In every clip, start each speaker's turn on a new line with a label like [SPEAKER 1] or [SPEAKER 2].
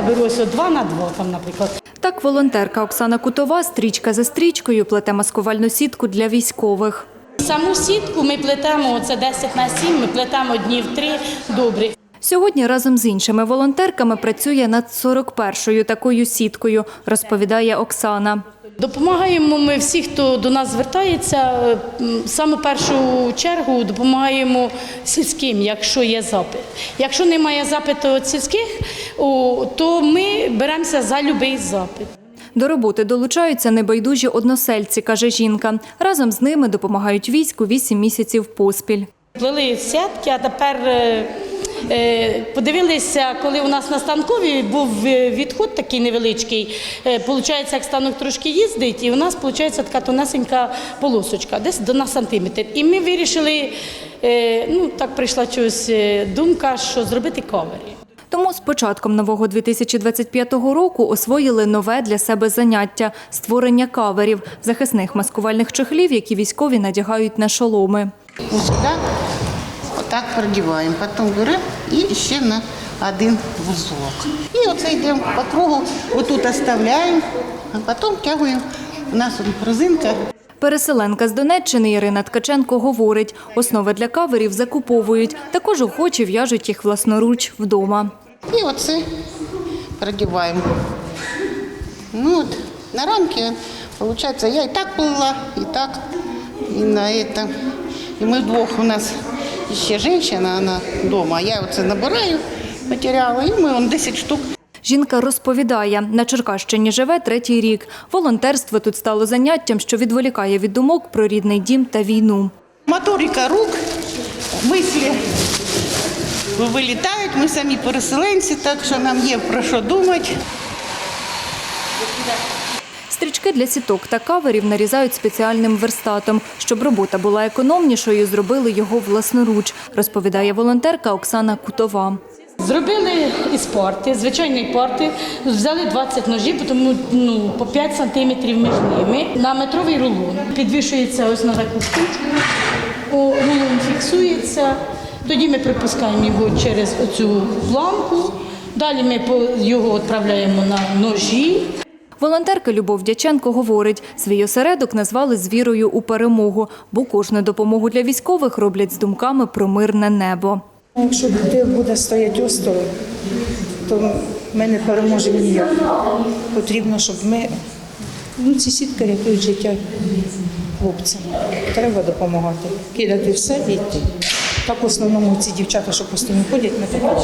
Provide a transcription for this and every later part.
[SPEAKER 1] я беру ось два на два, там, наприклад.
[SPEAKER 2] Так волонтерка Оксана Кутова стрічка за стрічкою плете маскувальну сітку для військових.
[SPEAKER 1] Саму сітку ми плетемо, це 10 на 7, ми плетемо днів три добре.
[SPEAKER 2] Сьогодні разом з іншими волонтерками працює над 41-ю такою сіткою, розповідає Оксана.
[SPEAKER 1] Допомагаємо ми всі, хто до нас звертається. е, Саме першу чергу допомагаємо сільським, якщо є запит. Якщо немає запиту від сільських, то ми беремося за будь-який запит.
[SPEAKER 2] До роботи долучаються небайдужі односельці, каже жінка. Разом з ними допомагають війську 8 місяців поспіль.
[SPEAKER 1] Плели сітки, а тепер е, подивилися, коли у нас на станкові був е, відход такий невеличкий. Е, Получається, як станок трошки їздить, і у нас виходить така тонесенька полосочка, десь до на сантиметр. І ми вирішили, е, ну так прийшла чогось е, думка, що зробити кавері.
[SPEAKER 2] Тому з початком нового 2025 року освоїли нове для себе заняття – створення каверів – захисних маскувальних чехлів, які військові надягають на шоломи.
[SPEAKER 3] Сюда вот так продеваем. Потом берем и ще на один вузлок. І оце йдемо по кругу, отут оставляємо, а потім тягуємо. У нас тут резинка.
[SPEAKER 2] Переселенка з Донеччини Ірина Ткаченко говорить, основи для каверів закуповують, також охочі в'яжуть їх власноруч вдома.
[SPEAKER 3] І оце продіваємо. Ну от, на рамки, виходить, я і так плила, і так, і на это. І ми вдвох у нас ще жінка, вона вдома, а я оце набираю матеріали, і ми он 10 штук
[SPEAKER 2] Жінка розповідає, на Черкащині живе третій рік. Волонтерство тут стало заняттям, що відволікає від думок про рідний дім та війну.
[SPEAKER 3] Моторика рук, мислі вилітають, ми самі переселенці, так що нам є про що думати.
[SPEAKER 2] Стрічки для сіток та каверів нарізають спеціальним верстатом. Щоб робота була економнішою, зробили його власноруч, розповідає волонтерка Оксана Кутова.
[SPEAKER 1] Зробили із порти, звичайної порти, взяли 20 ножів, тому ну, по 5 сантиметрів між ними. На метровий рулон. Підвішується ось на таку штучку, рулон фіксується, тоді ми припускаємо його через оцю планку, далі ми його відправляємо на ножі.
[SPEAKER 2] Волонтерка Любов Дяченко говорить, свій осередок назвали з вірою у перемогу, бо кожну допомогу для військових роблять з думками про мирне небо.
[SPEAKER 4] Якщо ти буде стояти осторонь, то ми не переможемо ніяк. Потрібно, щоб ми ну, ці сітки рятують життя хлопцям. Треба допомагати, кидати все і йти. Так в основному ці дівчата, що постійно ходять, ми так.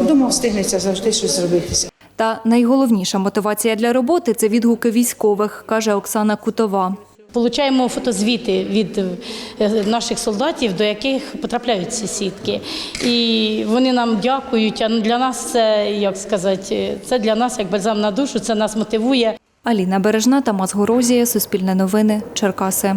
[SPEAKER 4] Вдома встигнеться завжди щось зробитися.
[SPEAKER 2] Та найголовніша мотивація для роботи це відгуки військових, каже Оксана Кутова.
[SPEAKER 1] Получаємо фотозвіти від е, наших солдатів, до яких потрапляють ці сітки. І вони нам дякують. А для нас це, як сказати, це для нас як бальзам на душу, це нас мотивує.
[SPEAKER 2] Аліна Бережна, Тамас Горозія, Суспільне новини, Черкаси.